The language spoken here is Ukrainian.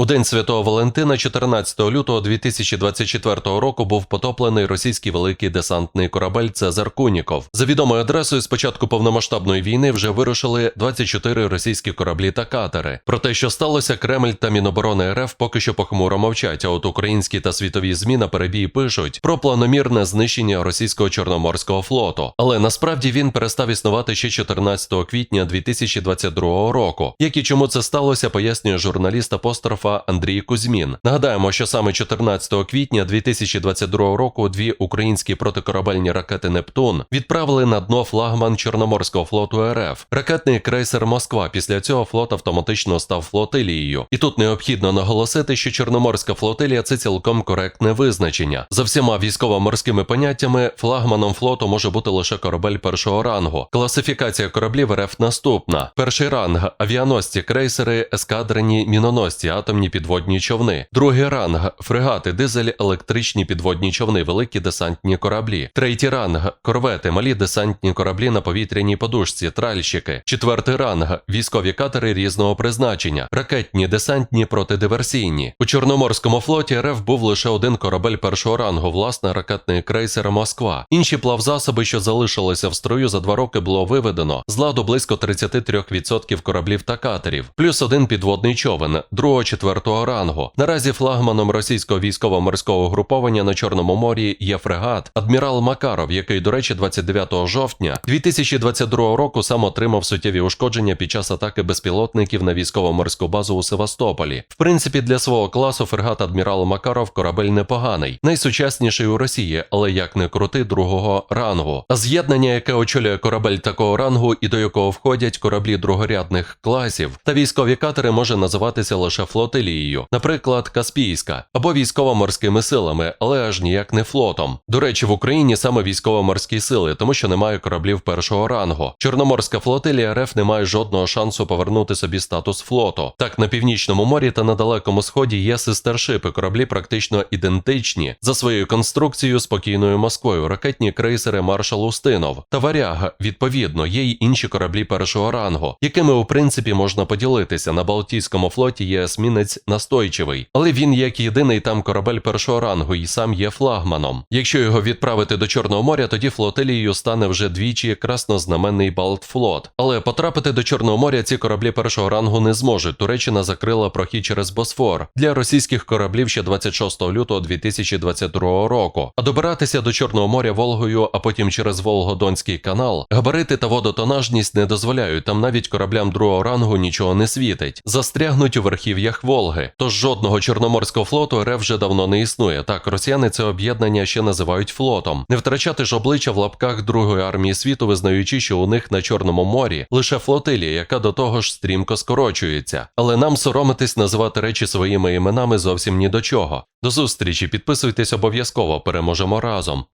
У день Святого Валентина, 14 лютого 2024 року, був потоплений російський великий десантний корабель Цезар Куніков. За відомою адресою, з початку повномасштабної війни вже вирушили 24 російські кораблі та катери. Про те, що сталося, Кремль та Міноборони РФ поки що похмуро мовчать. А от українські та світові змі на перебій пишуть про планомірне знищення російського чорноморського флоту. Але насправді він перестав існувати ще 14 квітня 2022 року. Як і чому це сталося, пояснює журналіст апострофа Андрій Кузьмін. Нагадаємо, що саме 14 квітня 2022 року дві українські протикорабельні ракети Нептун відправили на дно флагман Чорноморського флоту РФ. Ракетний крейсер Москва. Після цього флот автоматично став флотилією. І тут необхідно наголосити, що Чорноморська флотилія це цілком коректне визначення. За всіма військово-морськими поняттями, флагманом флоту може бути лише корабель першого рангу. Класифікація кораблів РФ наступна: перший ранг авіаносці, крейсери, ескадрені, міноносці, атомні підводні човни. Другий ранг фрегати, дизель, електричні підводні човни, великі десантні кораблі. Третій ранг корвети, малі десантні кораблі на повітряній подушці, тральщики. Четвертий ранг військові катери різного призначення, ракетні, десантні, протидиверсійні. У Чорноморському флоті РФ був лише один корабель першого рангу, власне, ракетний крейсер Москва. Інші плавзасоби, що залишилися в строю за два роки, було виведено з ладу близько 33% кораблів та катерів, плюс один підводний човен другого четвертого рангу. Наразі флагманом російського військово-морського угруповання на Чорному морі є фрегат адмірал Макаров, який, до речі, 29 жовтня 2022 року сам отримав суттєві ушкодження під час атаки безпілотників на військово-морську базу у Севастополі. В принципі, для свого класу фрегат адмірал Макаров корабель непоганий, найсучасніший у Росії, але як не крути другого рангу. А з'єднання, яке очолює корабель такого рангу і до якого входять кораблі другорядних класів, та військові катери може називатися лише флотилією, наприклад, Каспійська, або військово-морськими силами, але аж ніяк не флотом. До речі, в Україні саме військово-морські сили, тому що немає кораблів першого рангу. Чорноморська флотилія РФ не має жодного шансу повернути собі статус флоту. Так, на північному морі та на далекому сході є сестершипи, кораблі практично ідентичні за своєю конструкцією спокійною Москвою, ракетні крейсери Маршал Устинов та Варяг. Відповідно, є й інші кораблі першого рангу, якими у принципі можна поділитися. На Балтійському флоті є есмінець настойчивий, але він як єдиний там корабель першого рангу і сам є флагманом. Якщо його відправити до Чорного моря, тоді флотилією стане вже двічі краснознаменний Балтфлот. Але потрапити до Чорного моря ці кораблі першого рангу не зможуть. Туреччина закрила прохід через Босфор для російських кораблів ще 26 лютого 2022 року. А добиратися до Чорного моря Волгою, а потім через Волгодонський канал, габарити та водотонажність не дозволяють. Там навіть кораблям другого рангу нічого не світить. Застрягнуть у верхів'ях Волги. Тож жодного чорноморського флоту РФ вже давно не існує. Так, росіяни це об'єднання ще називають флотом. Не втрачати ж обличчя в лапках Другої армії світу, визнаючи, що у них на Чорному морі лише флотилія, яка до того ж стрімко скорочується. Але нам соромитись називати речі своїми іменами зовсім ні до чого. До зустрічі, підписуйтесь обов'язково, переможемо разом.